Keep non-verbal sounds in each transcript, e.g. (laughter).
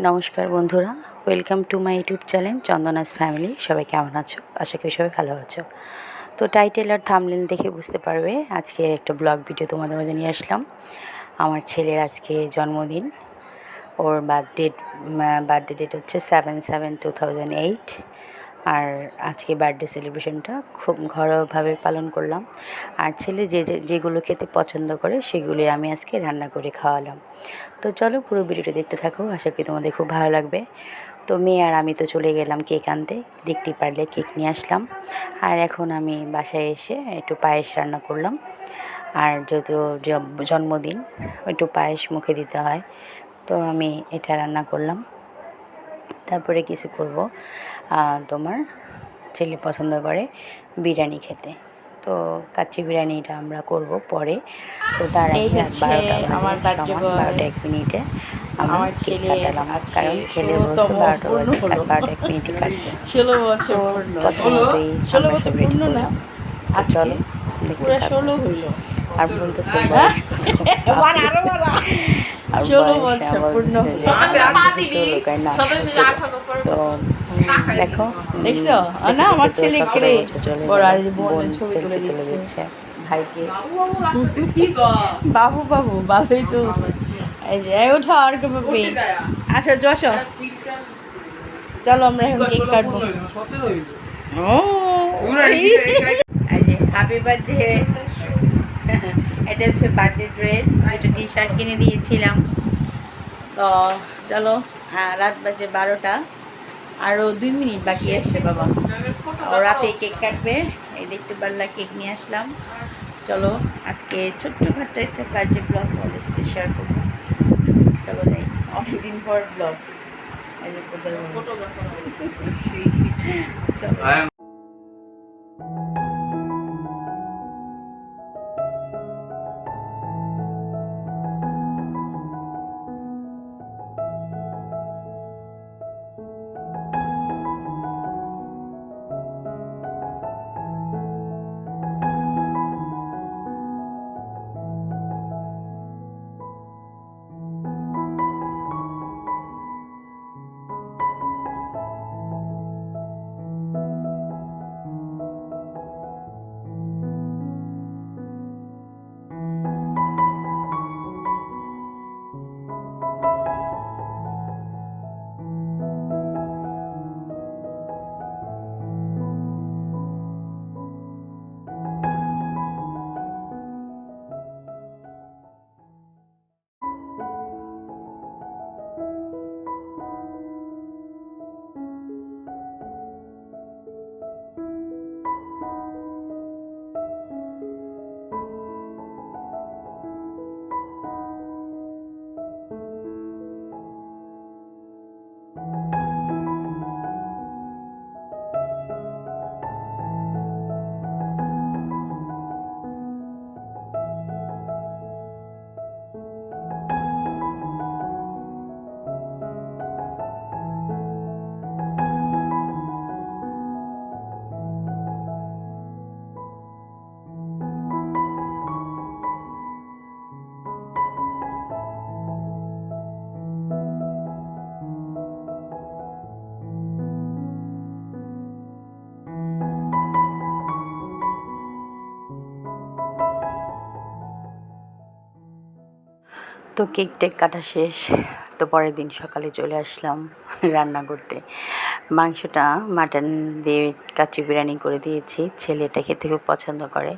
নমস্কার বন্ধুরা welcome to my YouTube channel Chandana's family সবাই কেমন আছো? আশা করি সবাই ভালো আছো। তো টাইটেল আর থামলেন দেখে বুঝতে পারবে আজকে একটা ব্লগ ভিডিও তোমাদের মাঝে নিয়ে আসলাম। আমার ছেলের আজকে জন্মদিন, ওর বার্থডে বার্থডে ডেট হচ্ছে seven seven two thousand eight আর আজকে বার্থডে সেলিব্রেশনটা খুব ঘরোয়াভাবে পালন করলাম। আর ছেলে যে যেগুলো খেতে পছন্দ করে সেগুলি আমি আজকে রান্না করে খাওয়ালাম। তো চলো পুরো ভিডিওটা দেখতে থাকো, আশা করি তোমাদের খুব ভালো লাগবে। তো মেয়ে আর আমি তো চলে গেলাম কেক আনতে দেখতেই পারলে কেক নিয়ে আসলাম। আর এখন আমি বাসায় এসে একটু পায়েস রান্না করলাম। আর যেহেতু জন্মদিন, একটু পায়েস মুখে দিতে হয়। তো আমি এটা রান্না করলাম। তারপরে কিছু করব। তোমার ছেলে পছন্দ করে বিরিয়ানি খেতে। তো কাচ্চি বিরিয়ানিটা আমরা করব পরে। তো তার আগে আমার বারোটা এক মিনিটে আমার কেক ছেলে কাটালাম। কারণ ছেলে বলছে বারোটা বাজে হলো। বারোটা এক মিনিটে কাটবে। ষোলো বছর কথা মতোই ষোলো আমরা বছর সব করলাম। তো চলো। দেখতে হইল। আর বলতেছে আর। তো দেখো উম, দেখছ? আর না, আমার ছেলে খেলে। বড় আর এই যে বোনের বোন ছবি তুলে তুলে দিচ্ছে। দিচ্ছে ভাইকে। বাবু বাবু বাবুই তো এই যে ওঠো আর কে বাবু আসো যো চলো আমরা এখন কেক কাটবো। ও হ্যাপি বার্থডে (laughs) এটা হচ্ছে বার্থডে ড্রেস একটা টি শার্ট কিনে দিয়েছিলাম। তো চলো হ্যাঁ রাত বাজে বারোটা। আরও দুই মিনিট বাকি আসছে বাবা। ও রাতে কেক কাটবে। এই দেখতে পারলা কেক নিয়ে আসলাম। চলো আজকে ছোট্ট ছোট্টখাট্ট একটা বার্থডে ব্লগ তোমাদের সাথে শেয়ার করব। চলো যাই অনেকদিন পর ব্লগ (laughs) চলো। তো কেক টেক কাটা শেষ। তো পরের দিন সকালে চলে আসলাম রান্না করতে। মাংসটা মাটন দিয়ে কাচি বিরিয়ানি করে দিয়েছি। ছেলে এটা খেতে খুব পছন্দ করে।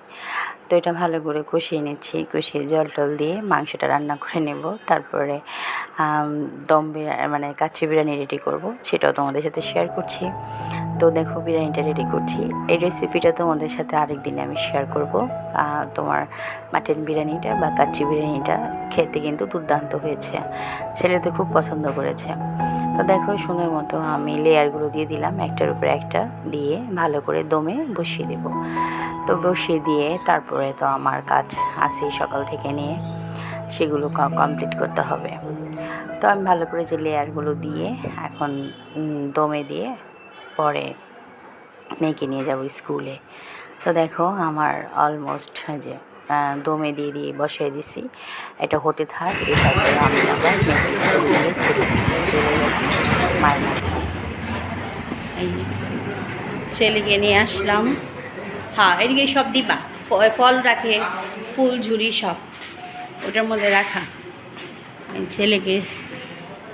তো এটা ভালো করে কষিয়ে নিচ্ছি। কষিয়ে জল টল দিয়ে মাংসটা রান্না করে নেব। তারপরে দম বিরিয়ানি মানে কাচ্চি বিরিয়ানি রেডি করব। সেটাও তোমাদের সাথে শেয়ার করছি। তো দেখো বিরিয়ানিটা রেডি করছি। এই রেসিপিটা তোমাদের সাথে আরেক দিনে আমি শেয়ার করব। তোমার মাটন বিরিয়ানিটা বা কাচ্চি বিরিয়ানিটা খেতে কিন্তু দুর্দান্ত হয়েছে। ছেলে তো খুব পছন্দ করেছে। তো দেখো সুন্দর মতো আমি লেয়ারগুলো দিয়ে দিলাম, একটার উপরে একটা দিয়ে ভালো করে দমে বসিয়ে দেব। তো বসিয়ে দিয়ে তারপরে তারপরে তো আমার কাজ আছে সকাল থেকে নিয়ে সেগুলো কমপ্লিট করতে হবে। তো আমি ভালো করে যে লেয়ারগুলো দিয়ে এখন দমে দিয়ে পরে মেয়েকে নিয়ে যাব স্কুলে। তো দেখো আমার অলমোস্ট যে দমে দিয়ে দিয়ে বসিয়ে দিছি। এটা হতে থাক এভাবে আমি আবার মেয়েকে স্কুলে নিয়ে চলে ছেলেকে নিয়ে আসলাম। হ্যাঁ এদিকে সব দিবা ফল রাখে ফুল ঝুড়ি সব। ওটার মধ্যে রাখা। এই ছেলেকে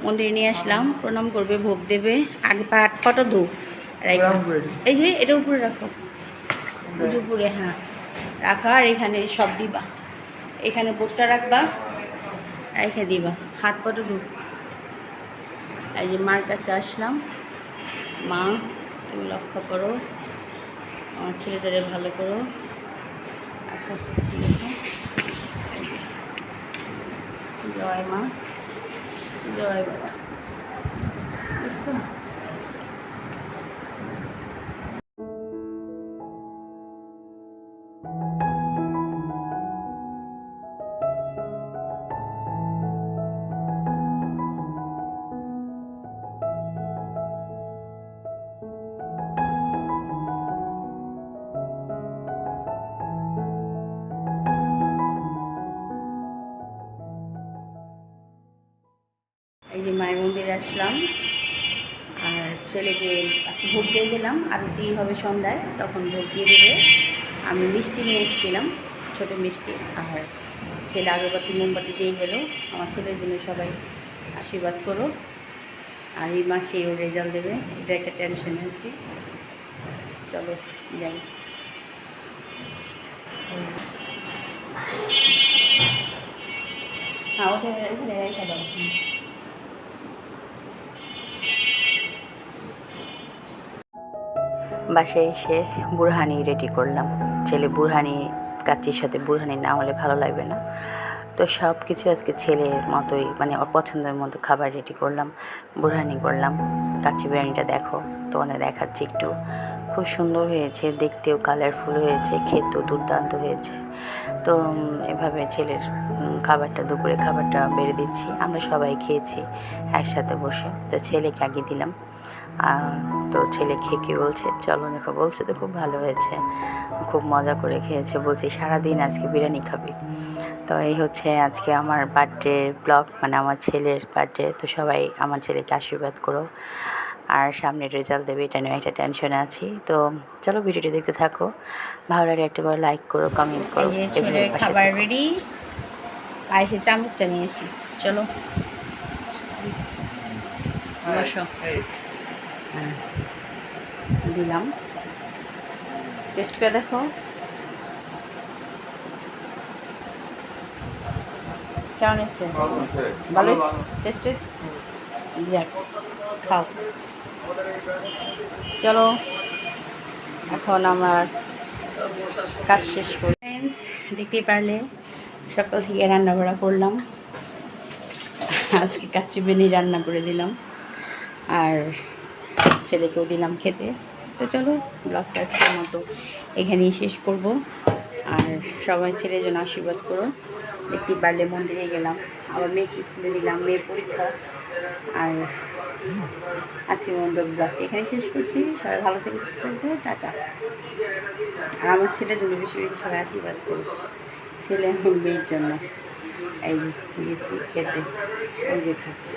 মন্দিরে নিয়ে আসলাম প্রণাম করবে ভোগ দেবে। আগে পাট ফটো ধো। এই যে এটা উপরে রাখো। উপরে হ্যাঁ। রাখা আর এখানে সব দিবা। এখানে ভোগটা রাখবা রেখে দিবা। হাত ফটো ধো এই যে মার কাছে আসলাম। মা তুমি লক্ষ্য করো। আমার ছেলেটারে ভালো করো। জয় মা। জয় বাবা। দেখছ? মায়ের মন্দিরে আসলাম। আর ছেলেকে ভোগ দিয়ে দিলাম। আরতি হবে সন্ধ্যায়, তখন ভোগ দিয়ে দেবে। আমি মিষ্টি নিয়ে এসেছিলাম, ছোটো মিষ্টি। আর ছেলে আগরবাতি, মোমবাতি দিয়ে গেলো। আমার ছেলের জন্য সবাই আশীর্বাদ করো। আর এই মাসে ও রেজাল্ট দেবে। এটা একটা টেনশন হয়েছে চলো, যাই। হ্যাঁ ওটা এখানে রেখে দাও বাসায় এসে বুরহানি রেডি করলাম। ছেলে বুরহানি কাচির সাথে বুরহানি না হলে ভালো লাগবে না। তো সব কিছু আজকে ছেলের মতোই মানে ওর পছন্দের মতো খাবার রেডি করলাম বুরহানি করলাম। কাচ্চি বিরিয়ানিটা দেখো, তোমাদের দেখাচ্ছি একটু। খুব সুন্দর হয়েছে, দেখতেও কালারফুল হয়েছে, খেতেও দুর্দান্ত হয়েছে। তো এভাবে ছেলের খাবারটা দুপুরে খাবারটা বেড়ে দিচ্ছি, আমরা সবাই খেয়েছি একসাথে বসে। তো ছেলেকে আগে দিলাম। তো ছেলে খেয়ে কি বলছে? চলো দেখো, বলছে তো খুব ভালো হয়েছে, খুব মজা করে খেয়েছে, বলছি সারাদিন আজকে বিরিয়ানি খাবি। তো এই হচ্ছে আজকে আমার বার্থডে ব্লগ মানে আমার ছেলের বার্থডে তো সবাই আমার ছেলেকে আশীর্বাদ করো। আর সামনে রেজাল্ট দেবে এটা নিয়ে একটা টেনশনে আছি। তো চলো ভিডিওটি দেখতে থাকো। ভালো লাগলে একটা করে লাইক করো কমেন্ট করো খাবার। রেডি পায়েসে চামচটা নিয়ে এসি চলো। হ্যাঁ দিলাম। টেস্ট করে দেখো। কেমন এসছে ভালো টেস্ট যাক। খাও। চলো, এখন আমার কাজ শেষ করি। ফ্রেন্ডস দেখতেই পারলে, সকাল থেকে রান্না বাড়া করলাম। আজকে কাচ্চি বেনি রান্না করে দিলাম। আর ছেলেকেও দিলাম খেতে। তো চলো ব্লগটা আজকের মতো এখানেই শেষ করব। আর সবাই ছেলের জন্য আশীর্বাদ করো। দেখতেই পারলে মন্দিরে গেলাম। আবার মেয়েকে স্কুলে দিলাম মেয়ের পরীক্ষা। আর আজকের মতো ব্লগটি এখানে শেষ করছি। সবাই ভালো থেকে, সুস্থ থাকবে টাটা। আর আমার ছেলে জন্য বেশি বেশি সবাই আশীর্বাদ করুক ছেলে এবং মেয়ের জন্য। এই গিয়েছি খেতে ওই যে খাচ্ছে।